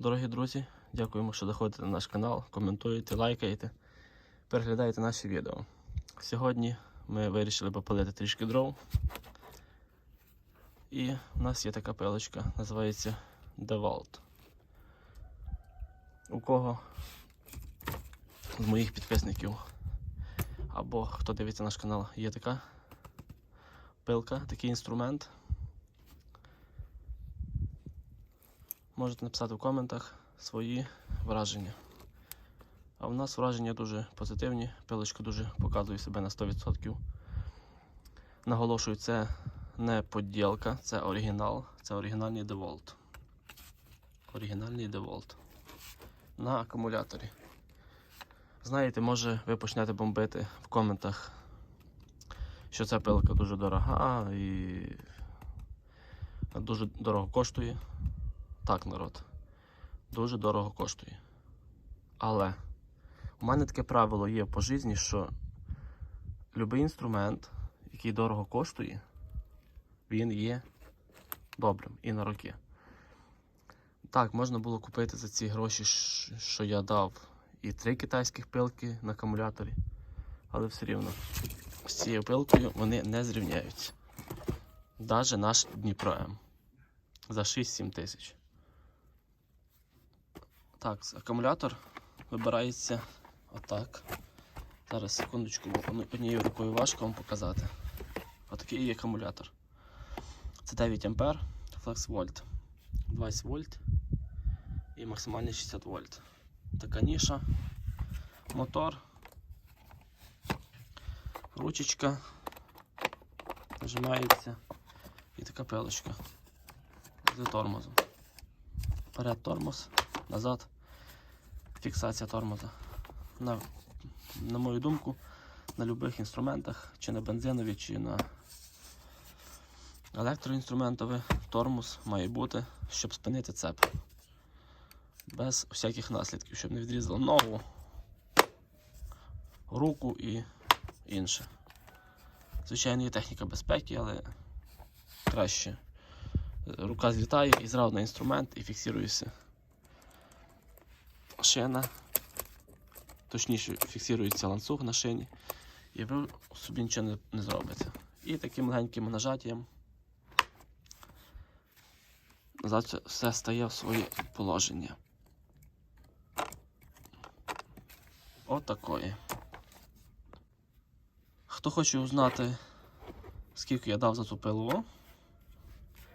Дорогі друзі, дякуємо, що заходите на наш канал, коментуєте, лайкаєте, переглядаєте наші відео. Сьогодні ми вирішили попалити трішки дров. І в нас є така пилочка, називається DeWalt. У кого з моїх підписників або хто дивиться наш канал, є така пилка, такий інструмент. Можете написати в коментах свої враження. А в нас враження дуже позитивні. Пилочка дуже показує себе на 100%. Наголошую, це не поділка, це оригінал, це оригінальний DeWalt. Оригінальний DeWalt. На акумуляторі. Знаєте, може ви почнете бомбити в коментах, що ця пилка дуже дорога і дуже дорого коштує. Так, народ. Дуже дорого коштує. Але у мене таке правило є по житті, що будь-який інструмент, який дорого коштує, він є добрим і на роки. Так, можна було купити за ці гроші, що я дав, і три китайських пилки на акумуляторі, але все рівно з цією пилкою вони не зрівняються. Навіть наш Дніпро М за 6-7 тисяч. Так, акумулятор вибирається отак. Зараз секундочку, однією рукою важко вам показати. Отакий акумулятор. Це 9 ампер, флекс вольт. 20 вольт і максимальний 60 вольт. Така ніша, мотор, ручечка, нажимається і така пилочка з тормозом. Вперед тормоз, назад фіксація тормоза. На, на мою думку, на будь-яких інструментах, чи на бензинові, чи на електроінструментові, тормоз має бути, щоб спинити цеп. Без всяких наслідків, щоб не відрізало ногу, руку і інше. Звичайно, є техніка безпеки, але краще. Рука злітає і зразу на інструмент і фіксується шина. Точніше, фіксується ланцюг на шині, і ви собі нічого не, не зробите. І таким легеньким нажаттям назад все- стає в своє положення. Отакої. Хто хоче узнати, скільки я дав за цю пилу,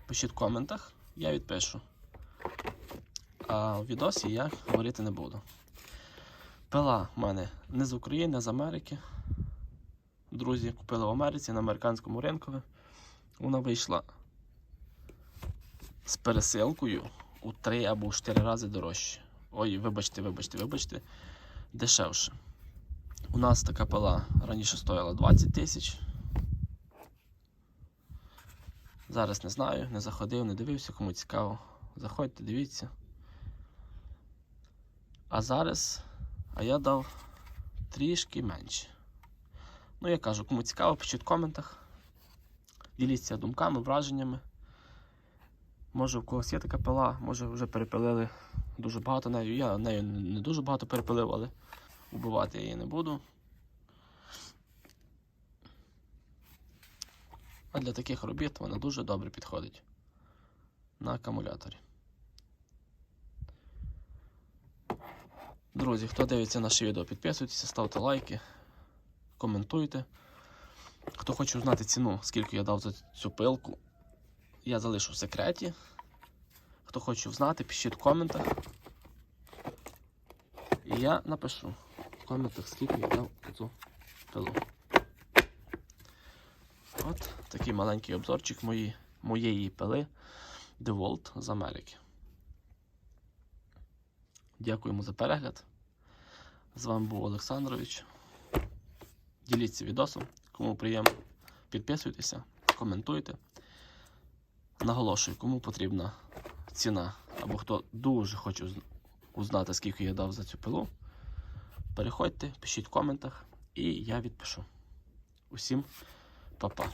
пишіть в коментах, я відпишу. А в відосі я говорити не буду. Пила в мене не з України, а з Америки. Друзі купили в Америці на американському ринку. Вона вийшла з пересилкою у 3 або 4 рази дорожче. Ой, вибачте, вибачте, вибачте, дешевше. У нас така пила раніше стояла 20 тисяч. Зараз не знаю, не заходив, не дивився, кому цікаво. Заходьте, дивіться. А зараз, а я дав трішки менше. Ну, я кажу, кому цікаво, пишіть в коментах. Діліться думками, враженнями. Може, в когось є така пила, може вже перепилили дуже багато нею. Я нею не дуже багато перепилив, але убивати я її не буду. А для таких робіт вона дуже добре підходить на акумуляторі. Друзі, хто дивиться наше відео, підписуйтесь, ставте лайки, коментуйте. Хто хоче узнати ціну, скільки я дав за цю пилку, я залишу в секреті. Хто хоче знати, пишіть в коментах. І я напишу в коментах, скільки я дав за цю пилу. От такий маленький обзорчик мої, моєї пили DeWalt з Америки. Дякуємо за перегляд. З вами був Олександрович. Діліться відосом, кому приємно. Підписуйтеся, коментуйте. Наголошую, кому потрібна ціна, або хто дуже хоче узнати, скільки я дав за цю пилу. Переходьте, пишіть в коментах і я відпишу. Усім па-па.